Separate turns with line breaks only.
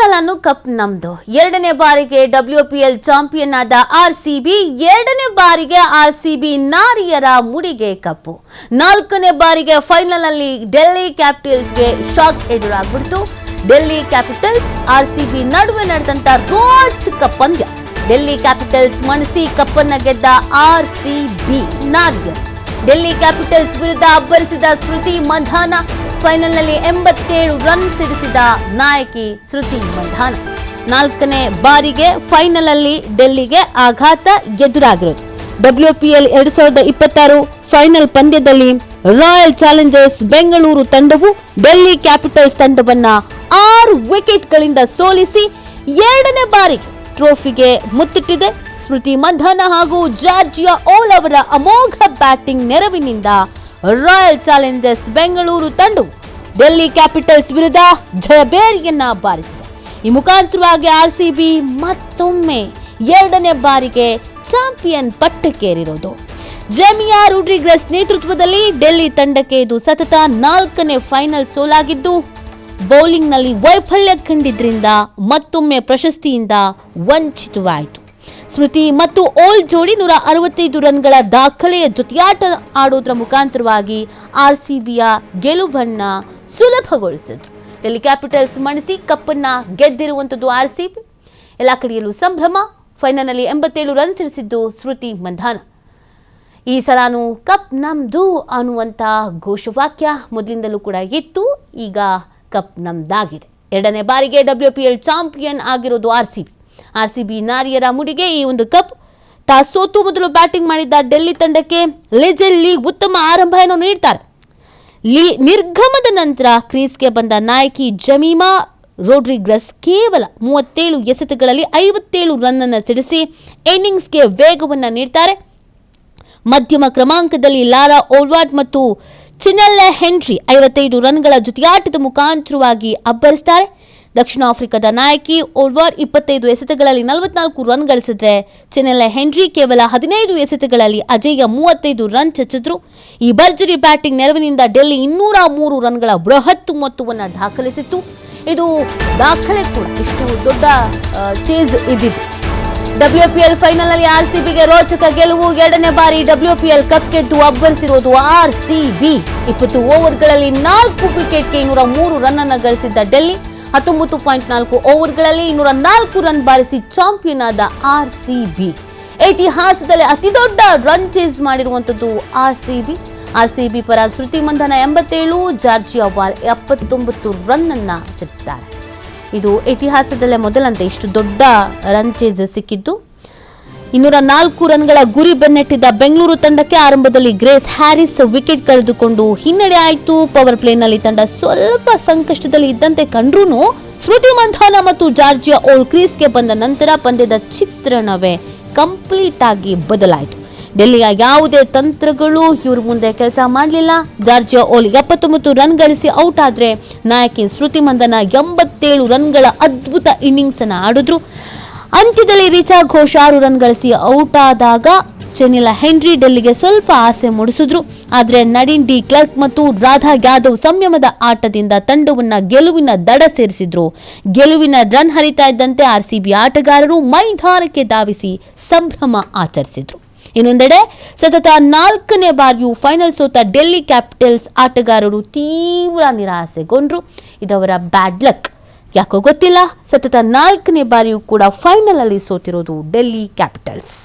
ಸಲನು cup ನಮ್ದು. ಎರಡನೇ ಬಾರಿಗೆ ಡಬ್ಲ್ಯೂ ಪಿ ಎಲ್ ಚಾಂಪಿಯನ್ ಆದ ಆರ್ ಸಿ ಬಿ ಎರಡನೇ ಬಾರಿಗೆ ಆರ್ ಸಿ ಬಿ ನಾರಿಯರ ಮುಡಿಗೆ ಕಪ್ಪು. ನಾಲ್ಕನೇ ಬಾರಿಗೆ ಫೈನಲ್ ಅಲ್ಲಿ ಡೆಲ್ಲಿ ಕ್ಯಾಪಿಟಲ್ಸ್ಗೆ shock ಎದುರಾಗ್ಬಿಡ್ತು. Delhi capitals R C B ನಡುವೆ ನಡೆದಂತ ರೋಚಕ ಪಂದ್ಯ. ಡೆಲ್ಲಿ ಕ್ಯಾಪಿಟಲ್ಸ್ ಮಣಿಸಿ ಕಪ್ಪನ್ನ ಗೆದ್ದ ಆರ್ ಸಿ ಬಿ ನಾರಿಯರು. ಡೆಲ್ಲಿ ಕ್ಯಾಪಿಟಲ್ಸ್ ವಿರುದ್ಧ ಅಬ್ಬರಿಸಿದ ಸ್ಮೃತಿ ಮಂಧಾನ ಫೈನಲ್ನಲ್ಲಿ ಎಂಬತ್ತೇಳು ರನ್ ಸಿಡಿಸಿದ ನಾಯಕಿ ಸ್ಮೃತಿ ಮಂಧಾನ. ನಾಲ್ಕನೇ ಬಾರಿಗೆ ಫೈನಲ್ ಅಲ್ಲಿ ಡೆಲ್ಲಿಗೆ ಆಘಾತ ಎದುರಾಗಿರೋದು. ಡಬ್ಲ್ಯೂ ಪಿ ಎಲ್ ಎರಡ್ ಸಾವಿರದ ಇಪ್ಪತ್ತಾರು ಫೈನಲ್ ಪಂದ್ಯದಲ್ಲಿ ರಾಯಲ್ ಚಾಲೆಂಜರ್ಸ್ ಬೆಂಗಳೂರು ತಂಡವು ಡೆಲ್ಲಿ ಕ್ಯಾಪಿಟಲ್ಸ್ ತಂಡವನ್ನ ಆರು ವಿಕೆಟ್ಗಳಿಂದ ಸೋಲಿಸಿ ಎರಡನೇ ಬಾರಿಗೆ ಟ್ರೋಫಿಗೆ ಮುತ್ತಿಟ್ಟಿದೆ. ಸ್ಮೃತಿ ಮಂಧನ ಹಾಗೂ ಜಾರ್ಜಿಯಾ ಓಲ್ ಅವರ ಅಮೋಘ ಬ್ಯಾಟಿಂಗ್ ನೆರವಿನಿಂದ ರಾಯಲ್ ಚಾಲೆಂಜರ್ಸ್ ಬೆಂಗಳೂರು ತಂಡ ಡೆಲ್ಲಿ ಕ್ಯಾಪಿಟಲ್ಸ್ ವಿರುದ್ಧ ಜಯಬೇರಿಯನ್ನ ಬಾರಿಸಿದೆ. ಈ ಮುಖಾಂತರವಾಗಿ ಆರ್ ಸಿ ಬಿ ಮತ್ತೊಮ್ಮೆ ಎರಡನೇ ಬಾರಿಗೆ ಚಾಂಪಿಯನ್ ಪಟ್ಟಕ್ಕೇರಿರೋದು. ಜೆಮಿಯಾ ರುಡ್ರಿಗ್ರೆಸ್ ನೇತೃತ್ವದಲ್ಲಿ ಡೆಲ್ಲಿ ತಂಡಕ್ಕೆ ಇದು ಸತತ ನಾಲ್ಕನೇ ಫೈನಲ್ ಸೋಲಾಗಿದ್ದು ಬೌಲಿಂಗ್ನಲ್ಲಿ ವೈಫಲ್ಯ ಕಂಡಿದ್ದರಿಂದ ಮತ್ತೊಮ್ಮೆ ಪ್ರಶಸ್ತಿಯಿಂದ ವಂಚಿತವಾಯಿತು. ಸ್ಮೃತಿ ಮತ್ತು ಓಲ್ಡ್ ಜೋಡಿ ನೂರ ಅರವತ್ತೈದು ರನ್ಗಳ ದಾಖಲೆಯ ಜೊತೆಯಾಟ ಆಡೋದ್ರ ಮುಖಾಂತರವಾಗಿ ಆರ್ ಸಿ ಬಿಯ ಗೆಲುವನ್ನು ಸುಲಭಗೊಳಿಸಿದ್ರು ಡೆಲ್ಲಿ ಕ್ಯಾಪಿಟಲ್ಸ್ ಮಣಿಸಿ ಕಪ್ಪನ್ನು ಗೆದ್ದಿರುವಂಥದ್ದು ಆರ್ ಸಿ ಬಿ ಎಲ್ಲ ಕಡೆಯಲ್ಲೂ ಸಂಭ್ರಮ, ಫೈನಲ್ನಲ್ಲಿ ಎಂಬತ್ತೇಳು ರನ್ ಸಿಡಿಸಿದ್ದು ಸ್ಮೃತಿ ಮಂಧಾನ. ಈ ಸಲಾನು ಕಪ್ ನಮ್ದು ಅನ್ನುವಂಥ ಘೋಷವಾಕ್ಯ ಮೊದಲಿಂದಲೂ ಕೂಡ ಇತ್ತು. ಈಗ ಕಪ್ ನಮ್ದಾಗಿದೆ. ಎರಡನೇ ಬಾರಿಗೆ ಡಬ್ಲ್ಯೂ ಪಿ ಎಲ್ ಚಾಂಪಿಯನ್ ಆಗಿರೋದು R C B R C B ನಾರಿಯರ ಮುಡಿಗೆ ಈ ಒಂದು ಕಪ್ ಟಾಸ್ ಸೋತು ಮೊದಲು ಬ್ಯಾಟಿಂಗ್ ಮಾಡಿದ್ದ ಡೆಲ್ಲಿ ತಂಡಕ್ಕೆ ಲೆಜೆಲ್ ಉತ್ತಮ ಆರಂಭವನ್ನು ನೀಡ್ತಾರೆ. ಲೀ ನಿರ್ಗಮದ ನಂತರ ಕ್ರೀಸ್ಗೆ ಬಂದ ನಾಯಕಿ ಜಮೀಮಾ ರೋಡ್ರಿಗ್ರಸ್ ಕೇವಲ ಮೂವತ್ತೇಳು ಎಸೆತಗಳಲ್ಲಿ ಐವತ್ತೇಳು ರನ್ನನ್ನು ಸಿಡಿಸಿ ಇನ್ನಿಂಗ್ಸ್ಗೆ ವೇಗವನ್ನು ನೀಡ್ತಾರೆ. ಮಧ್ಯಮ ಕ್ರಮಾಂಕದಲ್ಲಿ ಲಾರಾ ಓಲ್ವಾಡ್ ಮತ್ತು ಚಿನೆಲ್ಲೆ ಹೆನ್ರಿ ಐವತ್ತೈದು ರನ್ಗಳ ಜೊತೆಯಾಟದ ಮುಖಾಂತರವಾಗಿ ಅಬ್ಬರಿಸ್ತಾರೆ. ದಕ್ಷಿಣ ಆಫ್ರಿಕಾದ ನಾಯಕಿ ಓವರ್ ಇಪ್ಪತ್ತೈದು ಎಸೆತಗಳಲ್ಲಿ ನಲವತ್ನಾಲ್ಕು ರನ್ ಗಳಿಸಿದ್ರೆ ಚೆನ್ನೆಲ್ಲ ಹೆನ್ರಿ ಕೇವಲ ಹದಿನೈದು ಎಸೆತಗಳಲ್ಲಿ ಅಜಯ್ಯ ಮೂವತ್ತೈದು ರನ್ ಚಚ್ಚಿದ್ರು. ಈ ಭರ್ಜರಿ ಬ್ಯಾಟಿಂಗ್ ನೆರವಿನಿಂದ ಡೆಲ್ಲಿ ಇನ್ನೂರ ಮೂರು ರನ್ಗಳ ಬೃಹತ್ ಮೊತ್ತವನ್ನು ದಾಖಲಿಸಿತ್ತು. ಇದು ದಾಖಲೆ ಕೂಡ. ಇಷ್ಟು ದೊಡ್ಡ ಚೇಸ್ ಇದ್ದಿದ್ದು. ಡಬ್ಲ್ಯೂಪಿಎಲ್ ಫೈನಲ್ನಲ್ಲಿ ಆರ್ ಸಿ ಬಿಗೆ ರೋಚಕ ಗೆಲುವು ಎರಡನೇ ಬಾರಿ ಡಬ್ಲ್ಯೂಪಿಎಲ್ ಕಪ್ ಗೆದ್ದು ಅಬ್ಬರಿಸಿರುವುದು ಆರ್ ಸಿ ಬಿ ಇಪ್ಪತ್ತು ಓವರ್ಗಳಲ್ಲಿ ನಾಲ್ಕು ವಿಕೆಟ್ಗೆ ಇನ್ನೂರ ಮೂರು ರನ್ ಅನ್ನು ಗಳಿಸಿದ್ದ ಡೆಲ್ಲಿ, ಹತ್ತೊಂಬತ್ತು ಪಾಯಿಂಟ್ ನಾಲ್ಕು ಓವರ್ಗಳಲ್ಲಿ ಇನ್ನೂರ ನಾಲ್ಕು ರನ್ ಬಾರಿಸಿ ಚಾಂಪಿಯನ್ ಆದ ಆರ್ ಸಿ ಬಿ ಇತಿಹಾಸದಲ್ಲಿ ಅತಿದೊಡ್ಡ ರನ್ ಚೇಸ್ ಮಾಡಿರುವಂಥದ್ದು R C B R C B ಪರ ಶ್ರುತಿ ಮಂಧನ ಎಂಬತ್ತೇಳು, ಜಾರ್ಜಿಯಾ ವಾಲ್ ಎಪ್ಪತ್ತೊಂಬತ್ತು ರನ್ ಅನ್ನ ಸಿಡಿಸಿದ್ದಾರೆ ಇದು ಇತಿಹಾಸದಲ್ಲೇ ಮೊದಲಂತೆ ಇಷ್ಟು ದೊಡ್ಡ ರನ್ ಚೇಸ್ ಸಿಕ್ಕಿದ್ದು. ಇನ್ನೂರ ನಾಲ್ಕು ರನ್ಗಳ ಗುರಿ ಬೆನ್ನಟ್ಟಿದ್ದ ಬೆಂಗಳೂರು ತಂಡಕ್ಕೆ ಆರಂಭದಲ್ಲಿ ಗ್ರೇಸ್ ಹ್ಯಾರಿಸ್ ವಿಕೆಟ್ ಕಳೆದುಕೊಂಡು ಹಿನ್ನಡೆ ಆಯಿತು. ಪವರ್ ಪ್ಲೇನಲ್ಲಿ ತಂಡ ಸ್ವಲ್ಪ ಸಂಕಷ್ಟದಲ್ಲಿ ಇದ್ದಂತೆ ಕಂಡ್ರೂ ಸ್ಮೃತಿ ಮಂಥಾನ ಮತ್ತು ಜಾರ್ಜಿಯಾ ಓಲ್ ಕ್ರೀಸ್ಗೆ ಬಂದ ನಂತರ ಪಂದ್ಯದ ಚಿತ್ರಣವೇ ಕಂಪ್ಲೀಟ್ ಆಗಿ ಬದಲಾಯಿತು. ಡೆಲ್ಲಿಯ ಯಾವುದೇ ತಂತ್ರಗಳು ಇವ್ರ ಮುಂದೆ ಕೆಲಸ ಮಾಡಲಿಲ್ಲ. ಜಾರ್ಜಿಯಾ ಓಲ್ ಎಪ್ಪತ್ತೊಂಬತ್ತು ರನ್ ಗಳಿಸಿ ಔಟ್ ಆದ್ರೆ ನಾಯಕಿ ಸ್ಮೃತಿ ಮಂದನ ಎಂಬತ್ತೇಳು ರನ್ಗಳ ಅದ್ಭುತ ಇನ್ನಿಂಗ್ಸ್ ಅನ್ನು ಆಡಿದ್ರು. ಅಂತ್ಯದಲ್ಲಿ ರಿಚಾ ಘೋಷ್ ಆರು ರನ್ ಗಳಿಸಿ ಔಟ್ ಆದಾಗ ಚೆನ್ನಿಲ ಹೆನ್ರಿ ಡೆಲ್ಲಿಗೆ ಸ್ವಲ್ಪ ಆಸೆ ಮೂಡಿಸಿದ್ರು. ಆದರೆ ನಡೀನ್ ಡಿ ಕ್ಲರ್ಕ್ ಮತ್ತು ರಾಧಾ ಯಾದವ್ ಸಂಯಮದ ಆಟದಿಂದ ತಂಡವನ್ನ ಗೆಲುವಿನ ದಡ ಸೇರಿಸಿದ್ರು. ಗೆಲುವಿನ ರನ್ ಹರಿತಾ ಇದ್ದಂತೆ ಆರ್ಸಿಬಿ ಆಟಗಾರರು ಮೈದಾನಕ್ಕೆ ಧಾವಿಸಿ ಸಂಭ್ರಮ ಆಚರಿಸಿದ್ರು. ಇನ್ನೊಂದೆಡೆ, ಸತತ ನಾಲ್ಕನೇ ಬಾರಿಯೂ ಫೈನಲ್ ಸೋತ ಡೆಲ್ಲಿ ಕ್ಯಾಪಿಟಲ್ಸ್ ಆಟಗಾರರು ತೀವ್ರ ನಿರಾಸೆಗೊಂಡ್ರು. ಇದವರ ಬ್ಯಾಡ್ ಲಕ್ ಯಾಕೋ ಗೊತ್ತಿಲ್ಲ, ಸತತ ನಾಲ್ಕನೇ ಬಾರಿಯೂ ಕೂಡ ಫೈನಲ್ ಅಲ್ಲಿ ಸೋತಿರೋದು ಡೆಲ್ಲಿ ಕ್ಯಾಪಿಟಲ್ಸ್